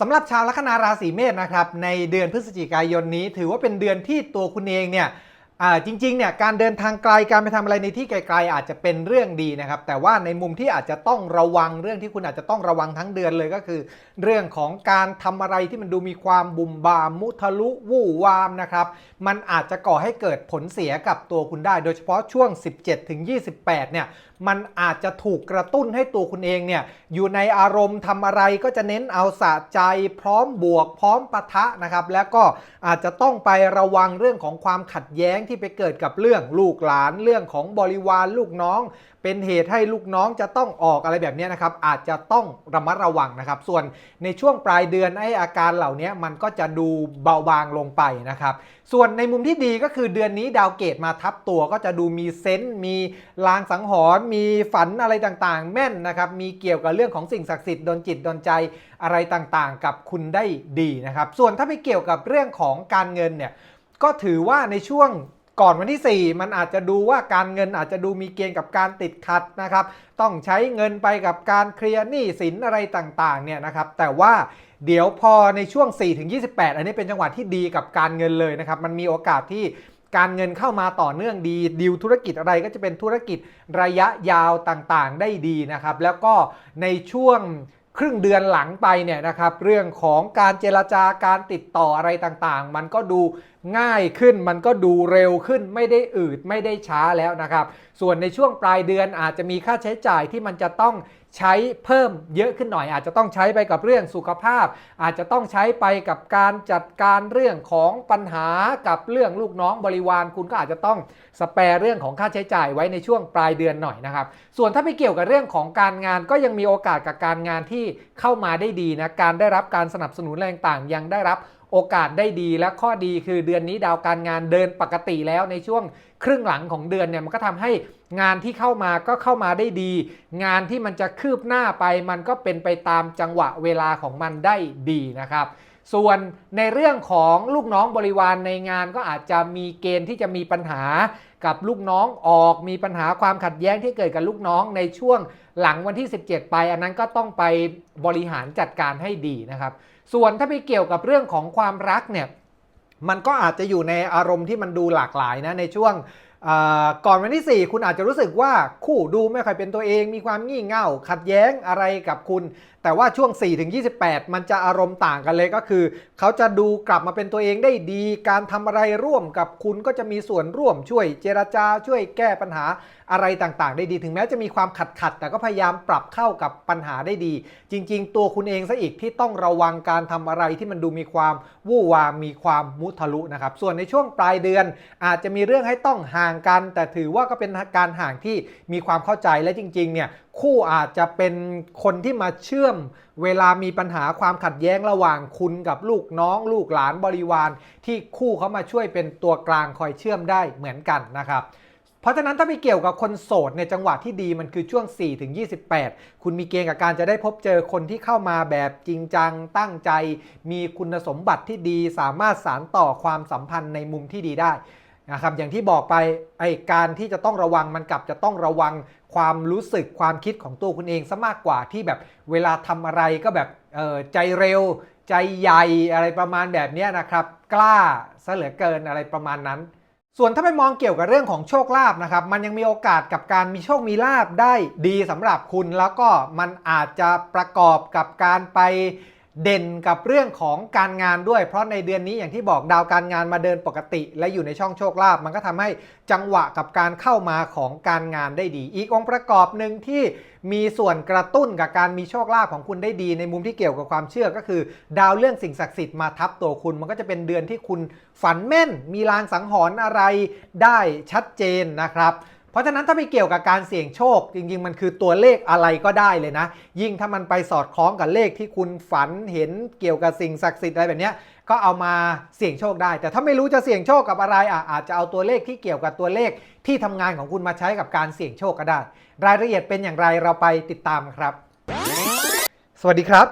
สำหรับชาวลัคนาราศีเมษนะครับในเดือนพฤศจิกายนนี้ ถือว่าเป็นเดือนที่ตัวคุณเองเนี่ยจริงๆเนี่ยการเดินทางไกลการไปทำอะไรในที่ไกลๆอาจจะเป็นเรื่องดีนะครับ แต่ว่าในมุมที่อาจจะต้องระวังเรื่องที่คุณอาจจะต้องระวังทั้งเดือนเลยก็คือ เรื่องของการทำอะไรที่มันดูมีความบุ่มบามมุทะลุวู่วามนะครับมันอาจจะก่อให้เกิดผลเสียกับตัวคุณได้ โดยเฉพาะช่วง 17ถึง28เนี่ย มันอาจจะถูกกระตุ้นให้ตัวคุณเองเนี่ยอยู่ในอารมณ์ทำอะไรก็จะเน้นเอาสะใจพร้อมบวกพร้อมปะทะนะครับ แล้วก็อาจจะต้องไประวังเรื่องของความขัดแย้งที่ไปเกิดกับเรื่องลูกหลานเรื่องของบริวารลูกน้อง เป็นเหตุให้ลูกน้องจะต้องออกอะไรแบบนี้นะครับ อาจจะต้องระมัดระวังนะครับ ส่วนในช่วงปลายเดือนไอ้อาการเหล่านี้มันก็จะดูเบาบางลงไปนะครับ ส่วนในมุมที่ดีก็คือเดือนนี้ดาวเกตมาทับตัวก็จะดูมีเซนส์มีลางสังหรณ์มีฝันอะไรต่างๆ แม่นนะครับมีเกี่ยวกับเรื่องของสิ่งศักดิ์สิทธิ์ดนจิตดนใจอะไรต่างๆ กับคุณได้ดีนะครับ ส่วนถ้าไปเกี่ยวกับเรื่องของการเงินเนี่ยก็ถือว่าในช่วง ก่อนวันที่ 4 มันอาจจะดูว่าการเงินอาจจะดูมีเกณฑ์กับการติดขัดนะครับ ต้องใช้เงินไปกับการเคลียร์หนี้สินอะไรต่างๆเนี่ยนะครับ แต่ว่าเดี๋ยวพอในช่วง 4-28 อันนี้เป็นจังหวะที่ดีกับการเงินเลยนะครับ มันมีโอกาสที่การเงินเข้ามาต่อเนื่องดีดีลธุรกิจอะไรก็จะเป็นธุรกิจระยะยาวต่างๆ ได้ดีนะครับ แล้วก็ในช่วงครึ่งเดือนหลังไปเนี่ยนะครับ เรื่องของการเจรจาการติดต่ออะไรต่างๆ มันก็ดู ง่ายขึ้นมันก็ดูเร็วขึ้นไม่ได้อืดไม่ได้ช้าแล้วนะครับ ส่วนในช่วงปลายเดือนอาจจะมีค่าใช้จ่ายที่มันจะต้องใช้เพิ่มเยอะขึ้นหน่อย อาจจะต้องใช้ไปกับเรื่องสุขภาพ อาจจะต้องใช้ไปกับการจัดการเรื่องของปัญหากับเรื่องลูกน้องบริวาร คุณก็อาจจะต้องสแปรเรื่องของค่าใช้จ่ายไว้ในช่วงปลายเดือนหน่อยนะครับ ส่วนถ้าไปเกี่ยวกับเรื่องของการงานก็ยังมีโอกาสกับการงานที่เข้ามาได้ดีนะการได้รับการสนับสนุนแรงต่างยังได้รับ โอกาสได้ดีและข้อดีคือเดือนนี้ดาวการงานเดินปกติแล้วในช่วงครึ่งหลังของเดือนเนี่ยมันก็ทำให้งานที่เข้ามาก็เข้ามาได้ดี งานที่มันจะคืบหน้าไป มันก็เป็นไปตามจังหวะเวลาของมันได้ดีนะครับ ส่วนในเรื่องของลูกน้องบริวารในงานก็อาจจะมีเกณฑ์ที่จะมีปัญหา กับลูกน้องออกมีปัญหาความขัดแย้งที่เกิดกับลูกน้องในช่วงหลังวันที่ 17 ไป อันนั้นก็ต้องไปบริหารจัดการให้ดีนะครับ ส่วนถ้าไปเกี่ยวกับเรื่องของความรักเนี่ยมันก็อาจจะอยู่ในอารมณ์ที่มันดูหลากหลายนะในช่วง ก่อนวันที่ 4 คุณอาจจะรู้สึกว่าคู่ดูไม่ค่อยเป็นตัวเอง มีความงี่เง่า ขัดแย้งอะไรกับคุณ แต่ว่าช่วง 4 ถึง 28 มันจะอารมณ์ต่างกันเลยก็คือ เขาจะดูกลับมาเป็นตัวเองได้ดี การทำอะไรร่วมกับคุณก็จะมีส่วนร่วมช่วยเจรจาช่วยแก้ปัญหาอะไรต่างๆ ได้ดีถึงแม้จะมีความขัดขัด แต่ก็พยายามปรับเข้ากับปัญหาได้ดี จริง ๆ ตัวคุณเองซะอีกที่ต้องระวังการทำอะไรที่มันดูมีความวู่วามมีความมุทะลุนะครับส่วนในช่วงปลายเดือน อาจจะมีเรื่องให้ต้องห่างกัน แต่ถือว่าก็เป็นการห่างที่มีความเข้าใจและจริงๆเนี่ยคู่อาจจะเป็นคนที่มาเชื่อม เวลามีปัญหาความขัดแย้งระหว่างคุณกับลูกน้องลูกหลานบริวาร ที่คู่เขามาช่วยเป็นตัวกลางคอยเชื่อมได้เหมือนกันนะครับเพราะฉะนั้นถ้าไปเกี่ยวกับคนโสดในจังหวะที่ดีมันคือช่วง 4 ถึง 28 คุณมีเกณฑ์กับการจะได้พบเจอคนที่เข้ามาแบบจริงจัง ตั้งใจ มีคุณสมบัติที่ดี สามารถสารต่อความสัมพันธ์ในมุมที่ดีได้ นะครับอย่างที่บอกไปไอการที่จะต้องระวังมันกลับจะต้องระวังความรู้สึกความคิดของตัวคุณเองซะมากกว่าที่แบบเวลาทำอะไรก็แบบเออใจเร็ว ใจใหญ่อะไรประมาณแบบนี้นะครับ กล้าซะเหลือเกินอะไรประมาณนั้น ส่วนถ้าไปมองเกี่ยวกับเรื่องของโชคลาภนะครับ มันยังมีโอกาสกับการมีโชคมีลาภได้ดีสำหรับคุณ แล้วก็มันอาจจะประกอบกับการไป เด่นกับเรื่องของการงานด้วย เพราะในเดือนนี้อย่างที่บอกดาวการงานมาเดินปกติ และอยู่ในช่องโชคลาภมันก็ทำให้จังหวะกับการเข้ามาของการงานได้ดี อีกองค์ประกอบหนึ่งที่มีส่วนกระตุ้นกับการมีโชคลาภของคุณได้ดี ในมุมที่เกี่ยวกับความเชื่อก็คือ ดาวเรื่องสิ่งศักดิ์สิทธิ์มาทับตัวคุณ มันก็จะเป็นเดือนที่คุณฝันแม่น มีลางสังหรณ์อะไรได้ชัดเจนนะครับ ราะฉะนั้นถ้าไปเกี่ยวกับการเสี่ยงโชค จริง ๆ มันคือตัวเลขอะไรก็ได้เลยนะ ยิ่งถ้ามันไปสอดคล้องกับเลขที่คุณฝันเห็นเกี่ยวกับสิ่งศักดิ์สิทธิ์อะไรแบบนี้ก็เอามาเสี่ยงโชคได้ แต่ถ้าไม่รู้จะเสี่ยงโชคกับอะไรอะอาจจะเอาตัวเลขที่เกี่ยวกับตัวเลขที่ทำงานของคุณมาใช้กับการเสี่ยงโชคก็ได้ รายละเอียดเป็นอย่างไรเราไปติดตามครับ สวัสดีครับ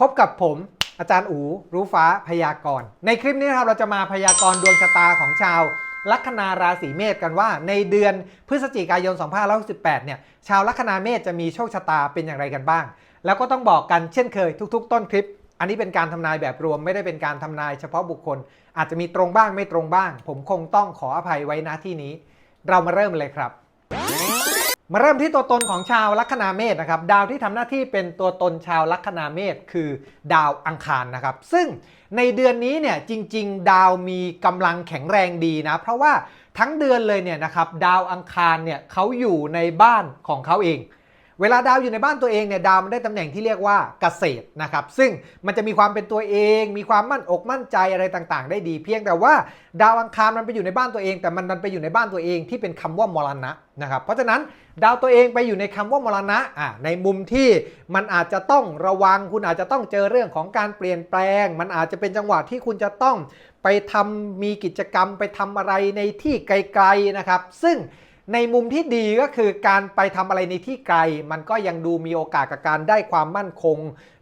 พบกับผมอาจารย์อู รู้ฟ้าพยากรณ์ ในคลิปนี้นะครับเราจะมาพยากรณ์ดวงชะตาของชาว ลัคนาราศีเมษกันว่า ในเดือนพฤศจิกายน 2568 เนี่ย ชาวลัคนาเมษจะมีโชคชะตาเป็นอย่างไรกันบ้าง แล้วก็ต้องบอกกันเช่นเคยทุก ๆ ต้นคลิป อันนี้เป็นการทำนายแบบรวมไม่ได้เป็นการทำนายเฉพาะบุคคล อาจจะมีตรงบ้างไม่ตรงบ้าง ผมคงต้องขออภัยไว้ณที่นี้ เรามาเริ่มเลยครับมาเริ่มที่ตัวตนของชาวลัคนาเมษนะครับ ดาวที่ทำหน้าที่เป็นตัวตนชาวลัคนาเมษคือดาวอังคารนะครับ ซึ่ง ในเดือนนี้เนี่ยจริง ๆ ดาวมีกำลังแข็งแรงดีนะ เพราะว่าทั้งเดือนเลยเนี่ยนะครับดาวอังคารเนี่ยเขาอยู่ในบ้านของเขาเอง เวลาดาวอยู่ในบ้านตัวเองเนี่ยดาวมันได้ตำแหน่งที่เรียกว่าเกษตรนะครับซึ่งมันจะมีความเป็นตัวเอง มีความมั่นอกมั่นใจอะไรต่างๆ ได้ดีเพียงแต่ว่า ดาวอังคารมันไปอยู่ในบ้านตัวเอง แต่มันดันไปอยู่ในบ้านตัวเองที่เป็นคำว่ามรณะนะครับเพราะฉะนั้น ดาวตัวเองไปอยู่ในคำว่ามรณะอะในมุมที่มันอาจจะต้องระวัง คุณอาจจะต้องเจอเรื่องของการเปลี่ยนแปลง มันอาจจะเป็นจังหวะที่คุณจะต้องไปทำมีกิจกรรมไปทำอะไรในที่ไกลๆนะครับ ซึ่งในมุมที่ดีก็คือการไปทำอะไรในที่ไกล มันก็ยังดูมีโอกาสกับการได้ความมั่นคง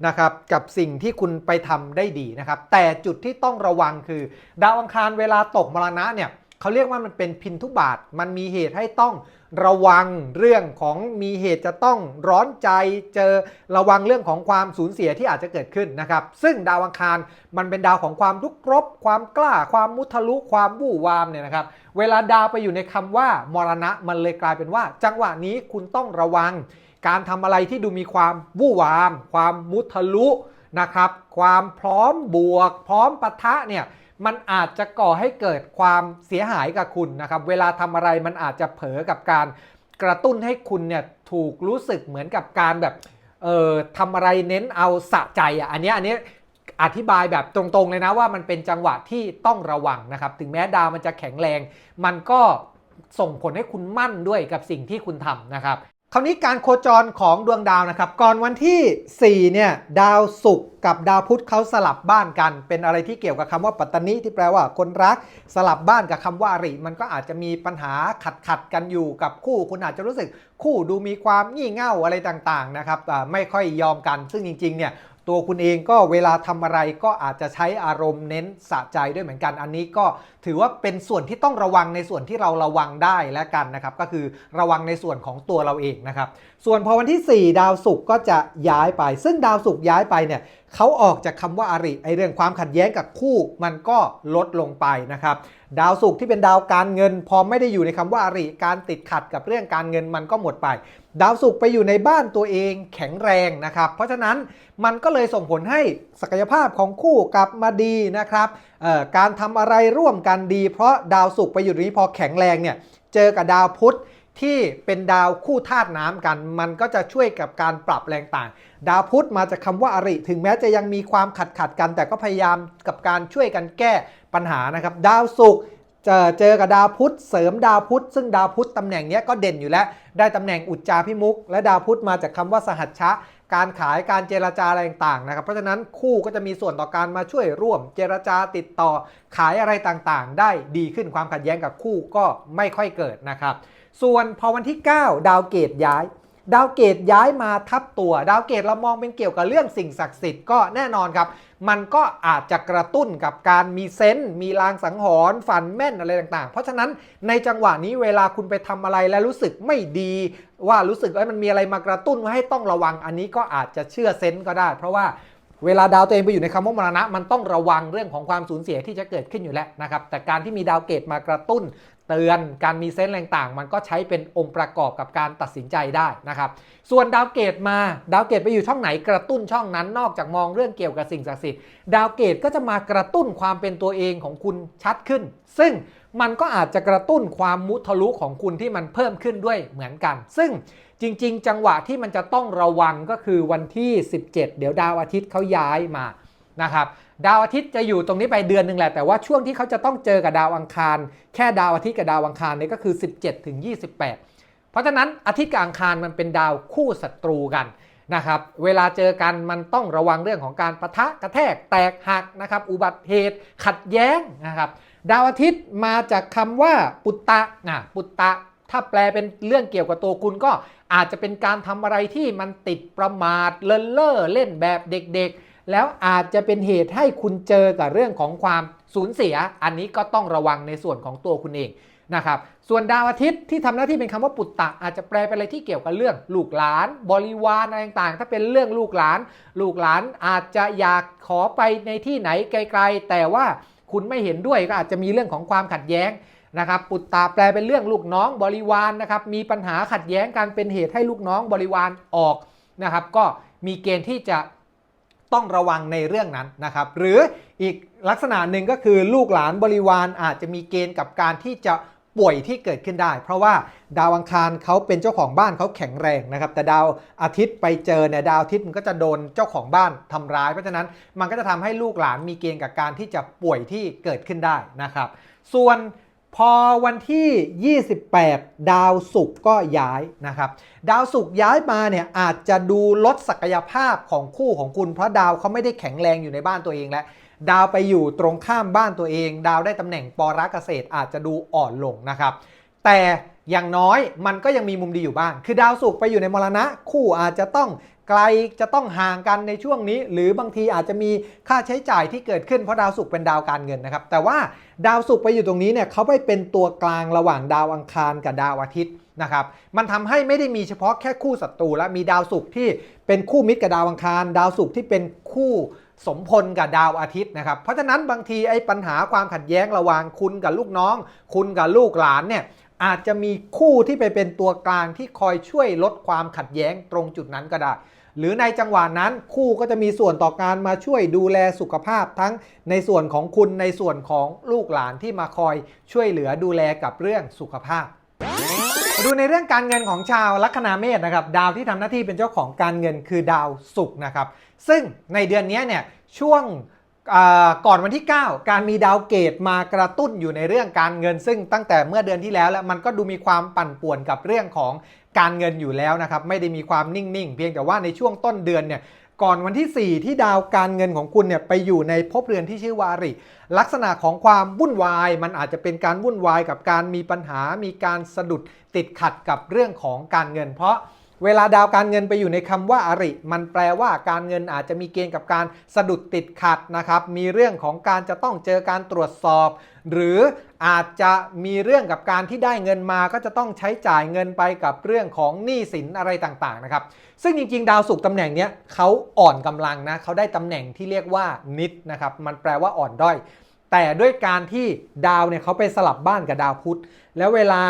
นะครับกับสิ่งที่คุณไปทำได้ดีนะครับ แต่จุดที่ต้องระวังคือ ดาวอังคารเวลาตกมรณะเนี่ย เขาเรียกว่ามันเป็นพินทุบาท มันมีเหตุให้ต้องระวังเรื่องของมีเหตุจะต้องร้อนใจเจอระวังเรื่องของความสูญเสียที่อาจจะเกิดขึ้นนะครับ ซึ่งดาวอังคารมันเป็นดาวของความรุกรบ ความกล้า ความมุทะลุความวู่วามเนี่ยนะครับ เวลาดาวไปอยู่ในคำว่ามรณะมันเลยกลายเป็นว่า จังหวะนี้คุณต้องระวัง การทำอะไรที่ดูมีความวู่วาม ความมุทะลุนะครับ ความพร้อมบวก พร้อมปะทะเนี่ย มันอาจจะก่อให้เกิดความเสียหายกับคุณนะครับ เวลาทำอะไรมันอาจจะเผลอกับการกระตุ้นให้คุณเนี่ยถูกรู้สึกเหมือนกับการแบบเอ่อทำอะไรเน้นเอาสะใจอะอันนี้อันนี้อธิบายแบบตรงๆเลยนะว่ามันเป็นจังหวะที่ต้องระวังนะครับ ถึงแม้ดาวมันจะแข็งแรง มันก็ส่งผลให้คุณมั่นด้วยกับสิ่งที่คุณทำนะครับ คราวนี้การโคจรของดวงดาวนะครับ ก่อนวันที่ 4 เนี่ยดาวศุกร์กับดาวพุธเขาสลับบ้านกัน เป็นอะไรที่เกี่ยวกับคำว่าปัตตนิที่แปลว่าคนรัก สลับบ้านกับคำว่าอริ มันก็อาจจะมีปัญหาขัดขัดกันอยู่กับคู่คุณอาจจะรู้สึกคู่ดูมีความงี่เง่าอะไรต่างๆนะครับไม่ค่อยยอมกัน ซึ่งจริงๆเนี่ยตัวคุณเองก็เวลาทำอะไรก็อาจจะใช้อารมณ์เน้นสะใจด้วยเหมือนกัน อันนี้ก็ ถือว่าเป็นส่วนที่ต้องระวังในส่วนที่เราระวังได้และกันนะครับ ก็คือระวังในส่วนของตัวเราเองนะครับ ส่วนพอวันที่ 4 ดาวศุกร์ก็จะย้ายไป ซึ่งดาวศุกร์ย้ายไปเนี่ยเขาออกจากคำว่าอาริไอเรื่องความขัดแย้งกับคู่มันก็ลดลงไปนะครับ ดาวศุกร์ที่เป็นดาวการเงิน พอไม่ได้อยู่ในคำว่าอาริการติดขัดกับเรื่องการเงินมันก็หมดไป ดาวศุกร์ไปอยู่ในบ้านตัวเองแข็งแรงนะครับ เพราะฉะนั้นมันก็เลยส่งผลให้ศักยภาพของคู่กลับมาดีนะครับ การทำอะไรร่วมกันดี เพราะดาวศุกร์ไปอยู่ตรงนี้พอแข็งแรงเนี่ยเจอกับดาวพุธที่เป็นดาวคู่ธาตุน้ำกัน มันก็จะช่วยกับการปรับแรงต่าง ดาวพุธมาจากคำว่าอริ ถึงแม้จะยังมีความขัดขัดกัน แต่ก็พยายามกับการช่วยกันแก้ปัญหานะครับ ดาวศุกร์เจอเจอกับดาวพุธเสริมดาวพุธซึ่งดาวพุธตำแหน่งนี้ก็เด่นอยู่แล้ว ได้ตำแหน่งอุจจาพิมุก และดาวพุธมาจากคำว่าสหัชชะ การขายการเจรจาอะไรต่างๆนะครับ เพราะฉะนั้นคู่ก็จะมีส่วนต่อการมาช่วยร่วม เจรจาติดต่อขายอะไรต่างๆ ได้ดีขึ้นความขัดแย้งกับคู่ก็ไม่ค่อยเกิดนะครับ ส่วนพอวันที่ 9 ดาวเกตย้าย ดาวเกตย้ายมาทับตัว ดาวเกตเรามองเป็นเกี่ยวกับเรื่องสิ่งศักดิ์สิทธิ์ก็แน่นอนครับ มันก็อาจจะกระตุ้นกับการมีเซนส์มีลางสังหรณ์ฝันแม่นอะไรต่างๆ เพราะฉะนั้นในจังหวะนี้เวลาคุณไปทำอะไรแล้วรู้สึกไม่ดีว่ารู้สึกว่ามันมีอะไรมากระตุ้นว่าให้ต้องระวังอันนี้ก็อาจจะเชื่อเซนส์ก็ได้ เพราะว่าเวลาดาวตัวเองไปอยู่ในคำว่ามรณะ มันต้องระวังเรื่องของความสูญเสียที่จะเกิดขึ้นอยู่แล้วนะครับ แต่การที่มีดาวเกตมากระตุ้น เตือนการมีเซนส์อะไรต่าง มันก็ใช้เป็นองค์ประกอบกับการตัดสินใจได้นะครับ ส่วนดาวเกตมาดาวเกตไปอยู่ช่องไหนกระตุ้นช่องนั้น นอกจากมองเรื่องเกี่ยวกับสิ่งศักดิ์สิทธิ์ดาวเกตก็จะมากระตุ้นความเป็นตัวเองของคุณชัดขึ้น ซึ่งมันก็อาจจะกระตุ้นความมุทะลุของคุณที่มันเพิ่มขึ้นด้วยเหมือนกัน ซึ่งจริง ๆ จังหวะที่มันจะต้องระวังก็คือวันที่ 17 เดี๋ยวดาวอาทิตย์เขาย้ายมา นะครับดาวอาทิตย์จะอยู่ตรงนี้ไปเดือนหนึ่งแหละ แต่ว่าช่วงที่เขาจะต้องเจอกับดาวอังคาร แค่ดาวอาทิตย์กับดาวอังคารเนี่ยก็คือ 17ถึง28 เพราะฉะนั้นอาทิตย์กับอังคารมันเป็นดาวคู่ศัตรูกันนะครับเวลาเจอกันมันต้องระวังเรื่องของการประทะกระแทกแตกหักนะครับอุบัติเหตุขัดแย้งนะครับดาวอาทิตย์มาจากคำว่าปุตตะนะปุตตะ ถ้าแปลเป็นเรื่องเกี่ยวกับตัวคุณก็อาจจะเป็นการทำอะไรที่มันติดประมาทเลินเล่อเล่นแบบเด็กๆ แล้วอาจจะเป็นเหตุให้คุณเจอกับเรื่องของความสูญเสีย อันนี้ก็ต้องระวังในส่วนของตัวคุณเองนะครับ ส่วนดาวอาทิตย์ที่ทำหน้าที่เป็นคำว่าปุตตะ อาจจะแปลเป็นอะไรที่เกี่ยวกับเรื่องลูกหลาน บริวารอะไรต่างๆ ถ้าเป็นเรื่องลูกหลาน ลูกหลานอาจจะอยากขอไปในที่ไหนไกล ๆ แต่ว่าคุณไม่เห็นด้วยก็อาจจะมีเรื่องของความขัดแย้งนะครับปุตตาแปลเป็นเรื่องลูกน้องบริวารนะครับมีปัญหาขัดแย้งการเป็นเหตุให้ลูกน้องบริวารออกนะครับก็มีเกณฑ์ที่จะ ต้องระวังในเรื่องนั้นนะครับ หรืออีกลักษณะหนึ่งก็คือลูกหลานบริวารอาจจะมีเกณฑ์กับการที่จะป่วยที่เกิดขึ้นได้ เพราะว่าดาวอังคารเขาเป็นเจ้าของบ้านเขาแข็งแรงนะครับ แต่ดาวอาทิตย์ไปเจอเนี่ยดาวอาทิตย์มันก็จะโดนเจ้าของบ้านทำร้าย เพราะฉะนั้นมันก็จะทำให้ลูกหลานมีเกณฑ์กับการที่จะป่วยที่เกิดขึ้นได้นะครับ ส่วน พอวันที่ 28 ดาวศุกร์ก็ย้ายนะครับ ดาวศุกร์ย้ายมาเนี่ยอาจจะดูลดศักยภาพของคู่ของคุณ เพราะดาวเขาไม่ได้แข็งแรงอยู่ในบ้านตัวเองแล้วดาวไปอยู่ตรงข้ามบ้านตัวเอง ดาวได้ตำแหน่งปรเกษตรอาจจะดูอ่อนลงนะครับ แต่อย่างน้อยมันก็ยังมีมุมดีอยู่บ้าง คือดาวศุกร์ไปอยู่ในมรณะ คู่อาจจะต้อง ไกลจะต้องห่างกันในช่วงนี้ หรือบางทีอาจจะมีค่าใช้จ่ายที่เกิดขึ้นเพราะดาวศุกร์เป็นดาวการเงินนะครับ แต่ว่าดาวศุกร์ไปอยู่ตรงนี้เนี่ยเขาไปเป็นตัวกลางระหว่างดาวอังคารกับดาวอาทิตย์นะครับ มันทำให้ไม่ได้มีเฉพาะแค่คู่ศัตรูและมีดาวศุกร์ที่เป็นคู่มิตรกับดาวอังคาร ดาวศุกร์ที่เป็นคู่สมพลกับดาวอาทิตย์นะครับ เพราะฉะนั้นบางทีไอ้ปัญหาความขัดแย้งระหว่างคุณกับลูกน้อง คุณกับลูกหลานเนี่ยอาจจะมีคู่ที่ไปเป็นตัวกลางที่คอยช่วยลดความขัดแย้งตรงจุดนั้นก็ได้ หรือในจังหวะนั้นคู่ก็จะมีส่วนต่อการมาช่วยดูแลสุขภาพทั้งในส่วนของคุณในส่วนของลูกหลานที่มาคอยช่วยเหลือดูแลกับเรื่องสุขภาพดูในเรื่องการเงินของชาวลัคนาเมษนะครับดาวที่ทำหน้าที่เป็นเจ้าของการเงินคือดาวศุกร์นะครับ ซึ่งในเดือนนี้เนี่ยช่วงก่อนวันที่ 9 การมีดาวเกตมากระตุ้นอยู่ในเรื่องการเงิน ซึ่งตั้งแต่เมื่อเดือนที่แล้วแล้วมันก็ดูมีความปั่นป่วนกับเรื่องของ การเงินอยู่แล้วนะครับไม่ได้มีความนิ่ง ๆ เพียงแต่ว่าในช่วงต้นเดือนเนี่ยก่อนวันที่ 4 ที่ดาวการเงินของคุณเนี่ยไปอยู่ในภพเรือนที่ชื่อวาริ ลักษณะของความวุ่นวาย มันอาจจะเป็นการวุ่นวายกับการมีปัญหา มีการสะดุดติดขัดกับเรื่องของการเงิน เพราะ เวลาดาวการเงินไปอยู่ในคำว่าอริ มันแปลว่าการเงินอาจจะมีเกณฑ์กับการสะดุดติดขัดนะครับ มีเรื่องของการจะต้องเจอการตรวจสอบ หรืออาจจะมีเรื่องกับการที่ได้เงินมาก็จะต้องใช้จ่ายเงินไปกับเรื่องของหนี้สินอะไรต่างๆนะครับ ซึ่งจริงๆ ดาวศุกร์ตำแหน่งนี้เขาอ่อนกำลังนะเขาได้ตำแหน่งที่เรียกว่านิดนะครับ มันแปลว่าอ่อนด้อย แต่ด้วยการที่ดาวเนี่ยเขาไปสลับบ้านกับดาวพุธ แล้วเวลา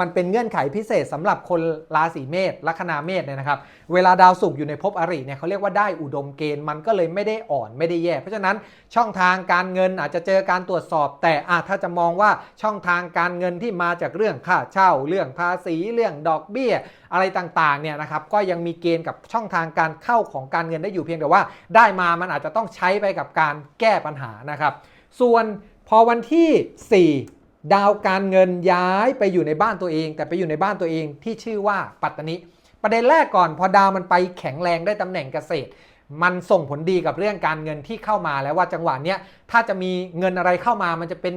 มันเป็นเงื่อนไขพิเศษสำหรับคนราศีเมษลัคนาเมษเนี่ยนะครับ เวลาดาวศุกร์อยู่ในภพอริเนี่ยเขาเรียกว่าได้อุดมเกณฑ์มันก็เลยไม่ได้อ่อนไม่ได้แย่ เพราะฉะนั้นช่องทางการเงินอาจจะเจอการตรวจสอบ แต่อาถ้าจะมองว่าช่องทางการเงินที่มาจากเรื่องค่าเช่า เรื่องภาษีเรื่องดอกเบี้ย อะไรต่างๆเนี่ยนะครับก็ยังมีเกณฑ์กับช่องทางการเข้าของการเงินได้อยู่เพียงแต่ว่า ได้มามันอาจจะต้องใช้ไปกับการแก้ปัญหานะครับ ส่วนพอวันที่ 4 ดาวการเงินย้ายไปอยู่ในบ้านตัวเอง แต่ไปอยู่ในบ้านตัวเองที่ชื่อว่าปัตตนิประเด็นแรกก่อนพอดาวมันไปแข็งแรงได้ตำแหน่งเกษตร มันส่งผลดีกับเรื่องการเงินที่เข้ามาแล้วว่าจังหวะเนี้ยถ้าจะมีเงินอะไรเข้ามามันจะเป็น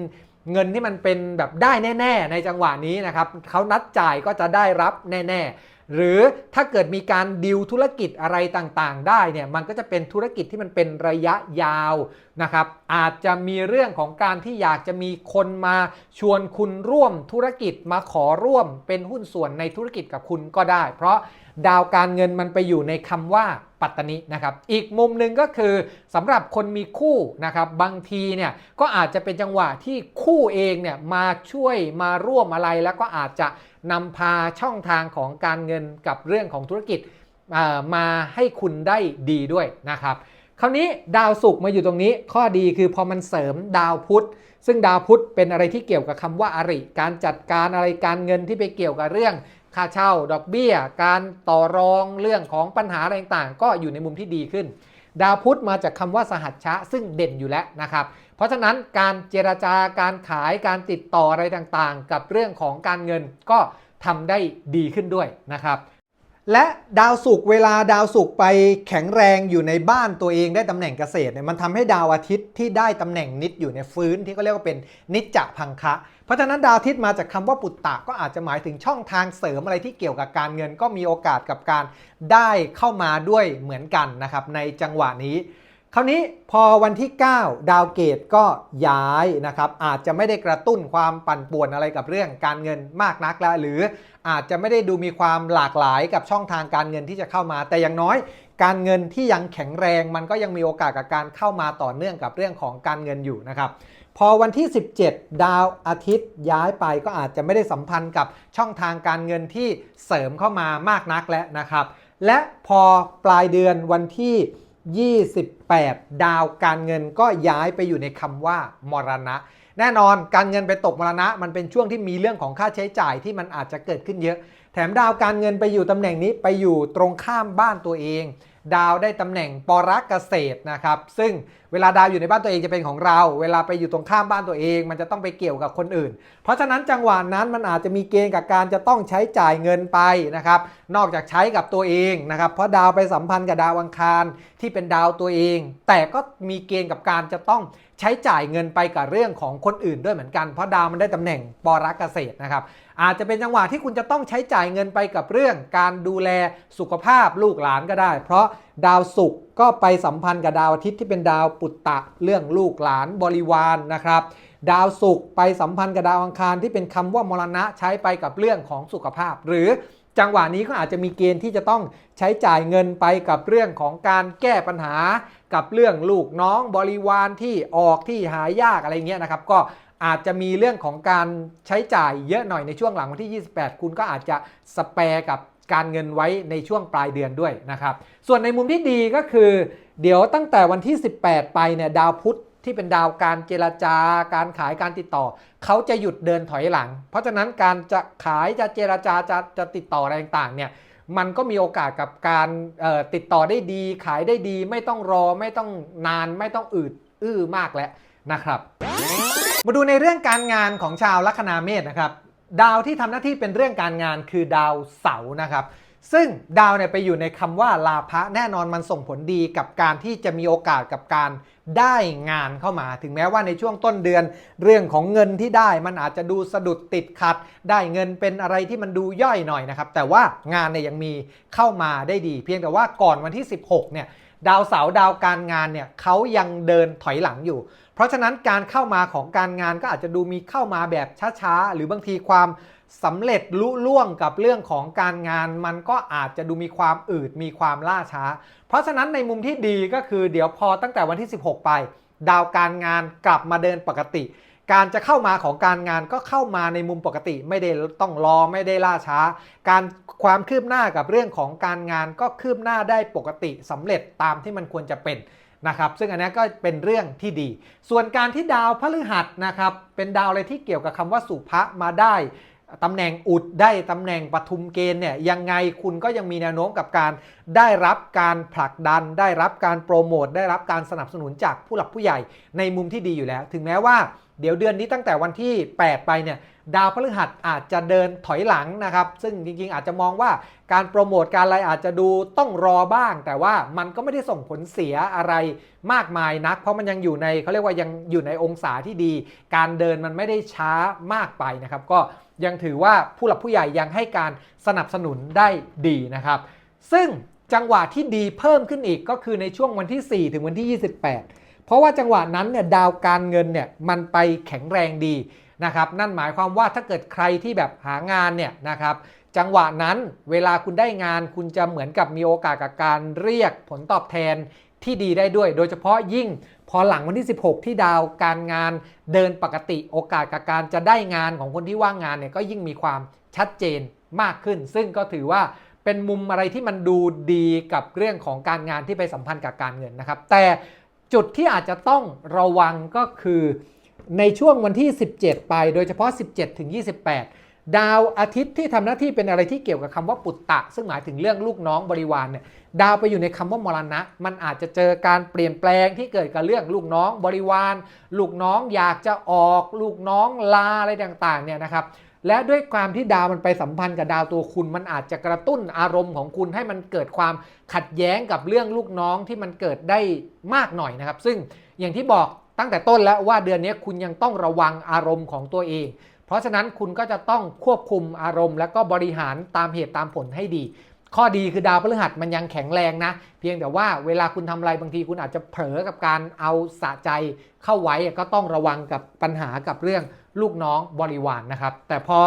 เงินที่มันเป็นแบบได้แน่ ๆ ในจังหวะนี้นะครับเขานัดจ่ายก็จะได้รับแน่ ๆ หรือถ้าเกิดมีการดิวธุรกิจอะไรต่างๆ ได้เนี่ยมันก็จะเป็นธุรกิจที่มันเป็นระยะยาวนะครับอาจจะมีเรื่องของการที่อยากจะมีคนมาชวนคุณร่วมธุรกิจมาขอร่วมเป็นหุ้นส่วนในธุรกิจกับคุณก็ได้ เพราะดาวการเงินมันไปอยู่ในคำว่าปัตตนินะครับ อีกมุมหนึ่งก็คือสำหรับคนมีคู่นะครับบางทีเนี่ยก็อาจจะเป็นจังหวะที่คู่เองเนี่ยมาช่วยมาร่วมอะไรแล้วก็อาจจะ นำพาช่องทางของการเงินกับเรื่องของธุรกิจมาให้คุณได้ดีด้วยนะครับ คราวนี้ดาวศุกร์มาอยู่ตรงนี้ ข้อดีคือพอมันเสริมดาวพุธ ซึ่งดาวพุธเป็นอะไรที่เกี่ยวกับคำว่าอริ การจัดการอะไรการเงินที่ไปเกี่ยวกับเรื่องค่าเช่า ดอกเบี้ย การต่อรองเรื่องของปัญหาอะไรต่างๆก็อยู่ในมุมที่ดีขึ้น ดาวพุธมาจากคำว่าสหัชชะซึ่งเด่นอยู่แล้วนะครับ เพราะฉะนั้นการเจรจาการขายการติดต่ออะไรต่างๆ กับเรื่องของการเงินก็ทำได้ดีขึ้นด้วยนะครับ และดาวศุกร์เวลาดาวศุกร์ไปแข็งแรงอยู่ในบ้านตัวเองได้ตำแหน่งเกษตรเนี่ยมันทำให้ดาวอาทิตย์ที่ได้ตำแหน่งนิดอยู่ในฟื้นที่เขาเรียกว่าเป็นนิจจพังคะ เพราะฉะนั้นดาวอาทิตย์มาจากคำว่าปุตตะก็อาจจะหมายถึงช่องทางเสริมอะไรที่เกี่ยวกับการเงินก็มีโอกาสกับการได้เข้ามาด้วยเหมือนกันนะครับในจังหวะนี้ คราวนี้พอวันที่ 9 ดาวเกตก็ย้ายนะครับ อาจจะไม่ได้กระตุ้นความปั่นป่วนอะไรกับเรื่องการเงินมากนักแล้วหรืออาจจะไม่ได้ดูมีความหลากหลายกับช่องทางการเงินที่จะเข้ามา แต่อย่างน้อย การเงินที่ยังแข็งแรงมันก็ยังมีโอกาสกับการเข้ามาต่อเนื่องกับเรื่องของการเงินอยู่นะครับพอวันที่ 17 ดาวอาทิตย์ย้ายไปก็อาจจะไม่ได้สัมพันธ์กับช่องทางการเงินที่เสริมเข้ามามากนักแล้วนะครับ และพอปลายเดือนวันที่ 28 ดาวการเงินก็ย้ายไปอยู่ในคำว่ามรณะ แน่นอนการเงินไปตกมรณะ มันเป็นช่วงที่มีเรื่องของค่าใช้จ่ายที่มันอาจจะเกิดขึ้นเยอะ แถมดาวการเงินไปอยู่ตำแหน่งนี้ไปอยู่ตรงข้ามบ้านตัวเอง ดาวได้ตำแหน่งปรักเกษตรนะครับ ซึ่ง เวลาดาวอยู่ในบ้านตัวเองจะเป็นของเรา เวลาไปอยู่ตรงข้ามบ้านตัวเอง มันจะต้องไปเกี่ยวกับคนอื่น เพราะฉะนั้นจังหวะนั้นมันอาจจะมีเกณฑ์กับการจะต้องใช้จ่ายเงินไปนะครับ นอกจากใช้กับตัวเองนะครับ เพราะดาวไปสัมพันธ์กับดาวอังคารที่เป็นดาวตัวเอง แต่ก็มีเกณฑ์กับการจะต้องใช้จ่ายเงินไปกับเรื่องของคนอื่นด้วยเหมือนกัน เพราะดาวมันได้ตำแหน่งปรักเกษตรนะครับอาจจะเป็นจังหวะที่คุณจะต้องใช้จ่ายเงินไปกับเรื่องการดูแลสุขภาพลูกหลานก็ได้ เพราะดาวศุกร์ก็ไปสัมพันธ์กับดาวอาทิตย์ที่เป็นดาวปุตตะเรื่องลูกหลานบริวารนนะครับ ดาวศุกร์ไปสัมพันธ์กับดาวอังคารที่เป็นคำว่ามรณะใช้ไปกับเรื่องของสุขภาพ หรือจังหวะนี้ก็อาจจะมีเกณฑ์ที่จะต้องใช้จ่ายเงินไปกับเรื่องของการแก้ปัญหา กับเรื่องลูกน้องบริวารที่ออกที่หายากอะไรเงี้ยนะครับ ก็อาจจะมีเรื่องของการใช้จ่ายเยอะหน่อยในช่วงหลังวันที่ 28 คุณก็อาจจะสเปร์กับ การเงินไว้ในช่วงปลายเดือนด้วยนะครับ ส่วนในมุมที่ดีก็คือ เดี๋ยวตั้งแต่วันที่ 18 ไปเนี่ยดาวพุธที่เป็นดาวการเจรจาการขายการติดต่อ เขาจะหยุดเดินถอยหลัง เพราะฉะนั้นการจะขายจะเจรจาจะจะติดต่ออะไรต่างๆเนี่ยมันก็มีโอกาสกับการติดต่อได้ดี ขายได้ดี ไม่ต้องรอไม่ต้องนานไม่ต้องอืดอื้อมากแล้วนะครับ มาดูในเรื่องการงานของชาวลัคนาเมษนะครับ ดาวที่ทำหน้าที่เป็นเรื่องการงานคือดาวเสาร์นะครับ ซึ่งดาวเนี่ยไปอยู่ในคำว่าลาภะแน่นอนมันส่งผลดีกับการที่จะมีโอกาสกับการได้งานเข้ามา ถึงแม้ว่าในช่วงต้นเดือน เรื่องของเงินที่ได้มันอาจจะดูสะดุดติดขัด ได้เงินเป็นอะไรที่มันดูย่อยหน่อยนะครับ แต่ว่างานเนี่ยยังมีเข้ามาได้ดี เพียงแต่ว่าก่อนวันที่ 16เนี่ย ดาวเสาร์ดาวการงานเนี่ยเขายังเดินถอยหลังอยู่ เพราะฉะนั้นการเข้ามาของการงานก็อาจจะดูมีเข้ามาแบบช้าๆ หรือบางทีความสำเร็จลุล่วงกับเรื่องของการงาน มันก็อาจจะดูมีความอืดมีความล่าช้า เพราะฉะนั้นในมุมที่ดีก็คือเดี๋ยวพอตั้งแต่วันที่ 16 ไป ดาวการงานกลับมาเดินปกติ การจะเข้ามาของการงานก็เข้ามาในมุมปกติ ไม่ได้ต้องรอไม่ได้ล่าช้า การความคืบหน้ากับเรื่องของการงานก็คืบหน้าได้ปกติสำเร็จตามที่มันควรจะเป็นนะครับซึ่งอันนี้ก็เป็นเรื่องที่ดี ส่วนการที่ดาวพฤหัสนะครับเป็นดาวอะไรที่เกี่ยวกับคำว่าสุภะมาได้ตำแหน่งอุดได้ตำแหน่งปทุมเกณฑ์เนี่ยยังไงคุณก็ยังมีแนวโน้มกับการได้รับการผลักดัน ได้รับการโปรโมทได้รับการสนับสนุนจากผู้หลักผู้ใหญ่ในมุมที่ดีอยู่แล้ว ถึงแม้ว่า เดี๋ยวเดือนนี้ตั้งแต่วันที่ 8 ไปเนี่ยดาวพฤหัสอาจจะเดินถอยหลังนะครับ ซึ่งจริงๆ อาจจะมองว่าการโปรโมทการอะไรอาจจะดูต้องรอบ้าง แต่ว่ามันก็ไม่ได้ส่งผลเสียอะไรมากมายนัก เพราะมันยังอยู่ในเขาเรียกว่ายังอยู่ในองศาที่ดี การเดินมันไม่ได้ช้ามากไปนะครับ ก็ยังถือว่าผู้หลักผู้ใหญ่ยังให้การสนับสนุนได้ดีนะครับ ซึ่งจังหวะที่ดีเพิ่มขึ้นอีกก็คือในช่วงวันที่ 4 ถึงวันที่ 28 เพราะว่าจังหวะนั้นเนี่ยดาวการเงินเนี่ยมันไปแข็งแรงดีนะครับนั่นหมายความว่าถ้าเกิดใครที่แบบหางานเนี่ยนะครับจังหวะนั้นเวลาคุณได้งานคุณจะเหมือนกับมีโอกาสกับการเรียกผลตอบแทนที่ดีได้ด้วย โดยเฉพาะยิ่งพอหลังวันที่ 16 ที่ดาวการงานเดินปกติโอกาสกับการจะได้งานของคนที่ว่างงานเนี่ยก็ยิ่งมีความชัดเจนมากขึ้น ซึ่งก็ถือว่าเป็นมุมอะไรที่มันดูดีกับเรื่องของการงานที่ไปสัมพันธ์กับการเงินนะครับ แต่ จุดที่อาจจะต้องระวังก็คือในช่วงวันที่ 17 ไป โดยเฉพาะ 17 ถึง 28 ดาวอาทิตย์ที่ทำหน้าที่เป็นอะไรที่เกี่ยวกับคำว่าปุตตะ ซึ่งหมายถึงเรื่องลูกน้องบริวารเนี่ยดาวไปอยู่ในคำว่ามรณะ มันอาจจะเจอการเปลี่ยนแปลงที่เกิดกับเรื่องลูกน้องบริวาร ลูกน้องอยากจะออก ลูกน้องลาอะไรต่างๆเนี่ยนะครับ และด้วยความที่ดาวมันไปสัมพันธ์กับดาวตัวคุณ มันอาจจะกระตุ้นอารมณ์ของคุณให้มันเกิดความขัดแย้งกับเรื่องลูกน้องที่มันเกิดได้มากหน่อยนะครับ ซึ่งอย่างที่บอกตั้งแต่ต้นแล้วว่าเดือนนี้คุณยังต้องระวังอารมณ์ของตัวเอง เพราะฉะนั้นคุณก็จะต้องควบคุมอารมณ์ และก็บริหารตามเหตุตามผลให้ดี ข้อดีคือดาวพฤหัสมันยังแข็งแรงนะ เพียงแต่ว่าเวลาคุณทำอะไรบางทีคุณอาจจะเผลอกับการเอาสะใจเข้าไว้ก็ต้องระวังกับปัญหากับเรื่อง ลูกน้องบริวารนนะครับ แต่พอ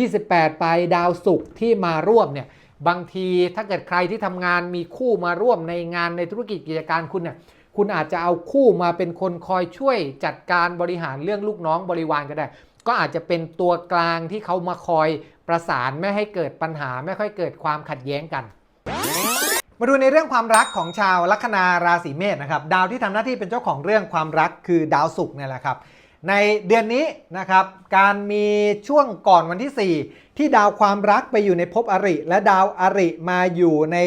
28 ไปดาวศุกร์ที่มาร่วมเนี่ยบางทีถ้าเกิดใครที่ทำงานมีคู่มาร่วมในงานในธุรกิจกิจการคุณเนี่ยคุณอาจจะเอาคู่มาเป็นคนคอยช่วยจัดการบริหารเรื่องลูกน้องบริวารก็ได้ ก็อาจจะเป็นตัวกลางที่เขามาคอยประสานไม่ให้เกิดปัญหาไม่ค่อยเกิดความขัดแย้งกัน มาดูในเรื่องความรักของชาวลัคนาราศีเมษนะครับ ดาวที่ทำหน้าที่เป็นเจ้าของเรื่องความรักคือดาวศุกร์เนี่ยแหละครับ ในเดือนนี้นะครับ การมีช่วงก่อนวันที่ 4 ที่ดาวความรักไปอยู่ในภพอริ และดาวอริมาอยู่ใน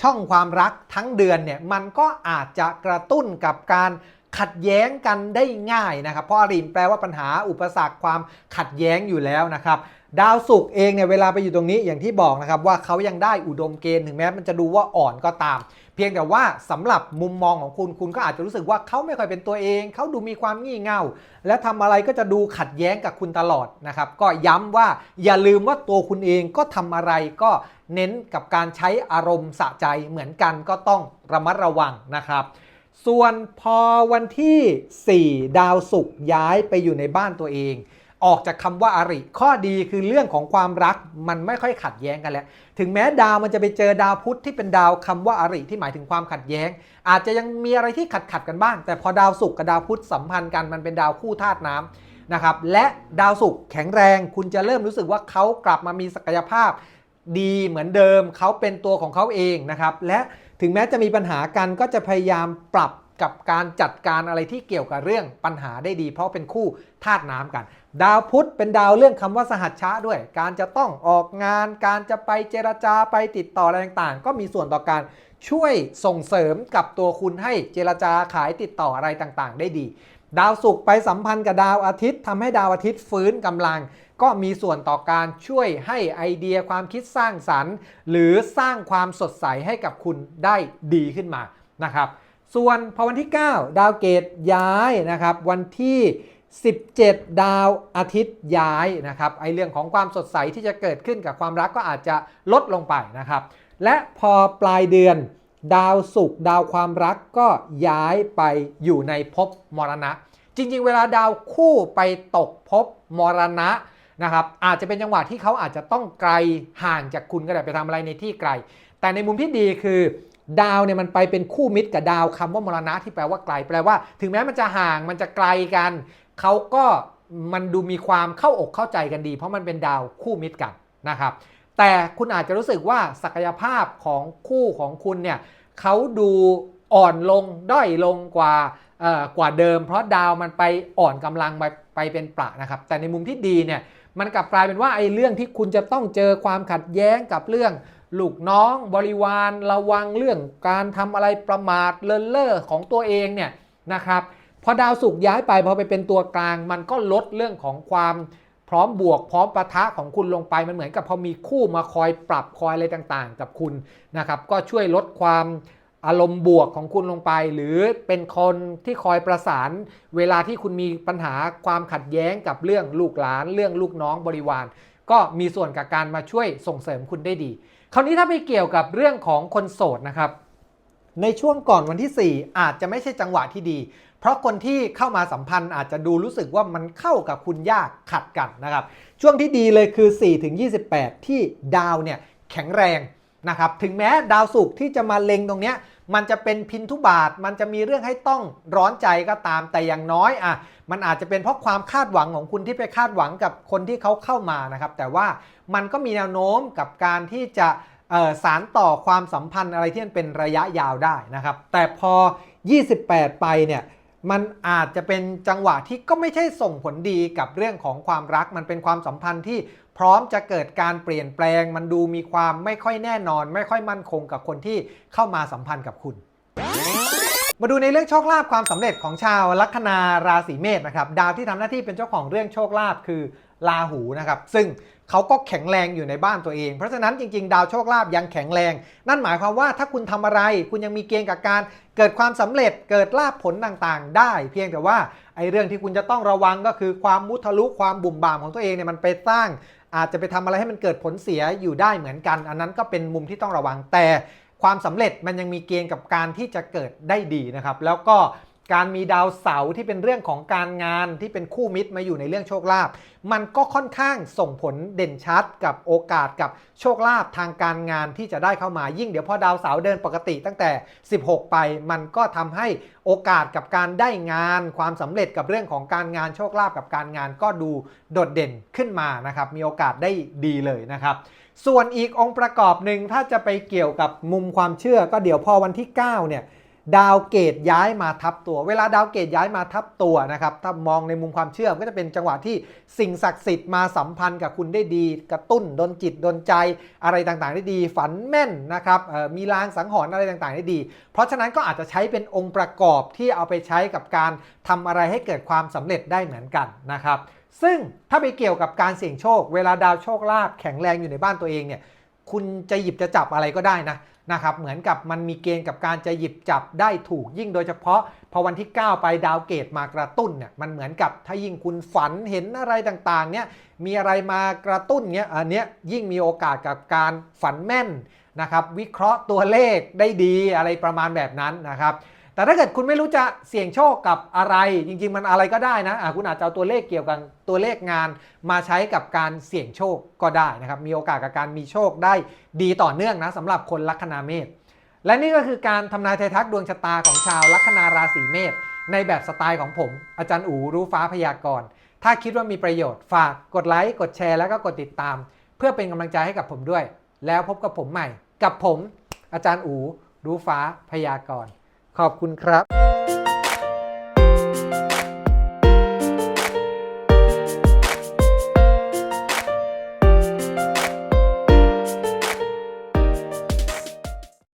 ช่องความรักทั้งเดือนเนี่ยมันก็อาจจะกระตุ้นกับการขัดแย้งกันได้ง่ายนะครับ เพราะอริแปลว่าปัญหาอุปสรรคความขัดแย้งอยู่แล้วนะครับดาวศุกร์เองเนี่ยเวลาไปอยู่ตรงนี้อย่างที่บอกนะครับว่าเขายังได้อุดมเกณฑ์ถึงแม้มันจะดูว่าอ่อนก็ตาม เพียงแต่ว่าสำหรับมุมมองของคุณคุณก็อาจจะรู้สึกว่าเขาไม่ค่อยเป็นตัวเอง เขาดูมีความงี่เง่า และทำอะไรก็จะดูขัดแย้งกับคุณตลอดนะครับก็ย้ำว่าอย่าลืมว่าตัวคุณเองก็ทำอะไรก็เน้นกับการใช้อารมณ์สะใจเหมือนกันก็ต้องระมัดระวังนะครับส่วนพอวันที่ 4 ดาวศุกร์ย้ายไปอยู่ในบ้านตัวเอง ออกจากคำว่าอาริ ข้อดีคือเรื่องของความรักมันไม่ค่อยขัดแย้งกันแล้ว ถึงแม้ดาวมันจะไปเจอดาวพุธที่เป็นดาวคำว่าอาริที่หมายถึงความขัดแย้ง อาจจะยังมีอะไรที่ขัดขัดกันบ้าง แต่พอดาวศุกร์กับดาวพุธสัมพันธ์กันมันเป็นดาวคู่ธาตุน้ำนะครับและดาวศุกร์แข็งแรง คุณจะเริ่มรู้สึกว่าเขากลับมามีศักยภาพ ดีเหมือนเดิมเขาเป็นตัวของเขาเองนะครับและถึงแม้จะมีปัญหากันก็จะพยายามปรับ กับการจัดการอะไรที่เกี่ยวกับเรื่องปัญหาได้ดี เพราะเป็นคู่ธาตุน้ำกัน ดาวพุธเป็นดาวเรื่องคำว่าสหัชชะด้วย การจะต้องออกงาน การจะไปเจรจาไปติดต่ออะไรต่างๆ ก็มีส่วนต่อการช่วยส่งเสริมกับตัวคุณให้เจรจาขายติดต่ออะไรต่างๆ ได้ดี ดาวศุกร์ไปสัมพันธ์กับดาวอาทิตย์ทำให้ดาวอาทิตย์ฟื้นกำลัง ก็มีส่วนต่อการช่วยให้ไอเดียความคิดสร้างสรรค์ หรือสร้างความสดใสให้กับคุณได้ดีขึ้นมานะครับ ส่วนพอวันที่ 9 ดาวเกตย้ายนะครับ วันที่ 17 ดาวอาทิตย์ย้ายนะครับไอเรื่องของความสดใสที่จะเกิดขึ้นกับความรักก็อาจจะลดลงไปนะครับ และพอปลายเดือนดาวศุกร์ดาวความรักก็ย้ายไปอยู่ในภพมรณะ จริง ๆ เวลาดาวคู่ไปตกภพมรณะนะครับอาจจะเป็นจังหวะที่เขาอาจจะต้องไกลห่างจากคุณก็ได้ไปทำอะไรในที่ไกล แต่ในมุมที่ดีคือ ดาวเนี่ยมันไปเป็นคู่มิตรกับดาวคำว่ามรณะที่แปลว่าไกลแปลว่า ถึงแม้มันจะห่างมันจะไกลกันเขาก็มันดูมีความเข้าอกเข้าใจกันดี เพราะมันเป็นดาวคู่มิตรกันนะครับ แต่คุณอาจจะรู้สึกว่าศักยภาพของคู่ของคุณเนี่ยเขาดูอ่อนลงด้อยลงกว่ากว่าเดิม เพราะดาวมันไปอ่อนกำลังไปไปเป็นประนะครับ แต่ในมุมที่ดีเนี่ยมันกลับกลายเป็นว่าไอ้เรื่องที่คุณจะต้องเจอความขัดแย้งกับเรื่อง ลูกน้องบริวารระวังเรื่องการทำอะไรประมาทเลินเล่อของตัวเองเนี่ยนะครับพอดาวศุกร์ย้ายไปพอไปเป็นตัวกลางมันก็ลดเรื่องของความพร้อมบวกพร้อมปะทะของคุณลงไปมันเหมือนกับพอมีคู่มาคอยปรับคอยอะไรต่างๆ กับคุณนะครับ ก็ช่วยลดความอารมณ์บวกของคุณลงไป หรือเป็นคนที่คอยประสาน เวลาที่คุณมีปัญหาความขัดแย้งกับเรื่องลูกหลาน เรื่องลูกน้องบริวาร ก็มีส่วนกับการมาช่วยส่งเสริมคุณได้ดี คราวนี้ถ้าไปเกี่ยวกับเรื่องของคนโสดนะครับ ในช่วงก่อนวันที่ 4 อาจจะไม่ใช่จังหวะที่ดี เพราะคนที่เข้ามาสัมพันธ์อาจจะดูรู้สึกว่ามันเข้ากับคุณยากขัดกันนะครับ ช่วงที่ดีเลยคือ4ถึง28 ที่ดาวเนี่ยแข็งแรง นะครับถึงแม้ดาวศุกร์ที่จะมาเล็งตรงเนี้ยมันจะเป็นพินทุบาท มันจะมีเรื่องให้ต้องร้อนใจก็ตามแต่อย่างน้อยอะมันอาจจะเป็นเพราะความคาดหวังของคุณที่ไปคาดหวังกับคนที่เขาเข้ามานะครับ แต่ว่ามันก็มีแนวโน้มกับการที่จะสารต่อความสัมพันธ์อะไรที่มันเป็นระยะยาวได้นะครับ แต่พอ 28 ไปเนี่ยมันอาจจะเป็นจังหวะที่ก็ไม่ใช่ส่งผลดีกับเรื่องของความรัก มันเป็นความสัมพันธ์ที่ พร้อมจะเกิดการเปลี่ยนแปลงมันดูมีความไม่ค่อยแน่นอน ไม่ค่อยมั่นคงกับคนที่เข้ามาสัมพันธ์กับคุณ มาดูในเรื่องโชคลาภความสำเร็จของชาวลัคนาราศีเมษนะครับดาวที่ทำหน้าที่เป็นเจ้าของเรื่องโชคลาภคือราหูนะครับซึ่งเขาก็แข็งแรงอยู่ในบ้านตัวเอง เพราะฉะนั้นจริงๆ ดาวโชคลาภยังแข็งแรง นั่นหมายความว่าถ้าคุณทำอะไร คุณยังมีเกณฑ์กับการเกิดความสำเร็จเกิดลาภผลต่างๆ ได้ เพียงแต่ว่าไอ้เรื่องที่คุณจะต้องระวังก็คือความมุทะลุความบุ่มบ่ามของตัวเองเนี่ยมันไปสร้าง อาจจะไปทำอะไรให้มันเกิดผลเสียอยู่ได้เหมือนกัน อันนั้นก็เป็นมุมที่ต้องระวังแต่ความสำเร็จมันยังมีเกณฑ์กับการที่จะเกิดได้ดีนะครับ แล้วก็ การมีดาวเสาร์ที่เป็นเรื่องของการงานที่เป็นคู่มิตรมาอยู่ในเรื่องโชคลาภมันก็ค่อนข้างส่งผลเด่นชัดกับโอกาสกับโชคลาภทางการงานที่จะได้เข้ามายิ่งเดี๋ยวพอดาวเสาร์เดินปกติตั้งแต่ 16 ไป มันก็ทำให้โอกาสกับการได้งาน ความสำเร็จกับเรื่องของการงานโชคลาภกับการงานก็ดูโดดเด่นขึ้นมานะครับมีโอกาสได้ดีเลยนะครับส่วนอีกองค์ประกอบหนึ่งถ้าจะไปเกี่ยวกับมุมความเชื่อก็เดี๋ยวพอวันที่ 9 เนี่ย ดาวเกตย้ายมาทับตัว เวลาดาวเกตย้ายมาทับตัวนะครับ ถ้ามองในมุมความเชื่อก็จะเป็นจังหวะที่สิ่งศักดิ์สิทธิ์มาสัมพันธ์กับคุณได้ดี กระตุ้นดนจิตดนใจอะไรต่างๆ ได้ดี ฝันแม่นนะครับมีลางสังหรณ์อะไรต่างๆ ได้ดี เพราะฉะนั้นก็อาจจะใช้เป็นองค์ประกอบที่เอาไปใช้กับการทำอะไรให้เกิดความสำเร็จได้เหมือนกันนะครับซึ่งถ้าไปเกี่ยวกับการเสี่ยงโชค เวลาดาวโชคลาภแข็งแรงอยู่ในบ้านตัวเองเนี่ยคุณจะหยิบจะจับอะไรก็ได้นะ นะครับเหมือนกับมันมีเกณฑ์กับการจะหยิบจับได้ถูกยิ่งโดยเฉพาะ พอวันที่ 9 ไปดาวเกตมากระตุ้นเนี่ยมันเหมือนกับถ้ายิ่งคุณฝันเห็นอะไรต่างๆเนี่ยมีอะไรมากระตุ้นเนี่ยอันเนี้ยยิ่งมีโอกาสกับการฝันแม่นนะครับวิเคราะห์ตัวเลขได้ดีอะไรประมาณแบบนั้นนะครับ แต่ถ้าเกิดคุณไม่รู้จะเสี่ยงโชคกับอะไร จริง ๆ มันอะไรก็ได้นะะคุณอาจจะเอาตัวเลขเกี่ยวกับตัวเลขงานมาใช้กับการเสี่ยงโชคก็ได้นะครับ มีโอกาสกับการมีโชคได้ดีต่อเนื่องนะสำหรับคนลัคนาเมษและนี่ก็คือการทำนายไทยทักดวงชะตาของชาวลัคนาราศีเมษในแบบสไตล์ของผม อาจารย์อูรู้ฟ้าพยากรณ์ถ้าคิดว่ามีประโยชน์ฝากกดไลค์กดแชร์แล้วก็กดติดตาม เพื่อเป็นกำลังใจให้กับผมด้วย แล้วพบกับผมใหม่ กับผม อาจารย์อูรู้ฟ้าพยากรณ์ ขอบคุณครับ